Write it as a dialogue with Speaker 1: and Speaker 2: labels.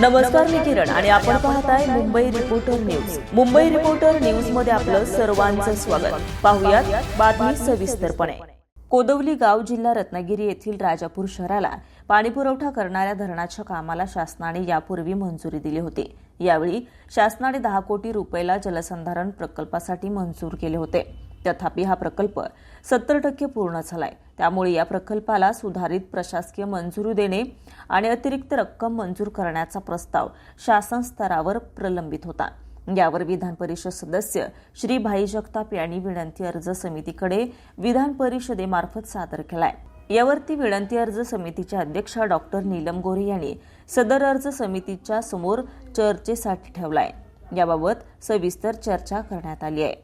Speaker 1: नमस्कार मी किरण आणि आपण पाहताय Mumbai reporter news Mumbai reporter न्यूजमध्ये आपलं सर्वांचं स्वागत. पाहुयात बातमी सविस्तरपणे. कोदवली गाव जिल्हा रत्नागिरी येथील राजापूर शहराला पाणीपुरवठा करणाऱ्या धरणाच्या कामाला शासनाने यापूर्वी मंजुरी दिली होती. यावेळी शासनाने दहा कोटी रुपयाला जलसंधारण प्रकल्पासाठी मंजूर केले होते. तथापि हा प्रकल्प सत्तर टक्के पूर्ण झालाय. त्यामुळे या प्रकल्पाला सुधारित प्रशासकीय मंजुरी देणे आणि अतिरिक्त रक्कम मंजूर करण्याचा प्रस्ताव शासन स्तरावर प्रलंबित होता. यावर विधान परिषद सदस्य श्री भाई जगताप यांनी विनंती अर्ज समितीकडे विधान परिषदेमार्फत सादर केलाय. यावरती विनंती अर्ज समितीच्या अध्यक्षा डॉक्टर नीलम गोरे यांनी सदर अर्ज समितीच्या समोर चर्चेसाठी ठेवलाय. याबाबत सविस्तर चर्चा करण्यात आली आहे.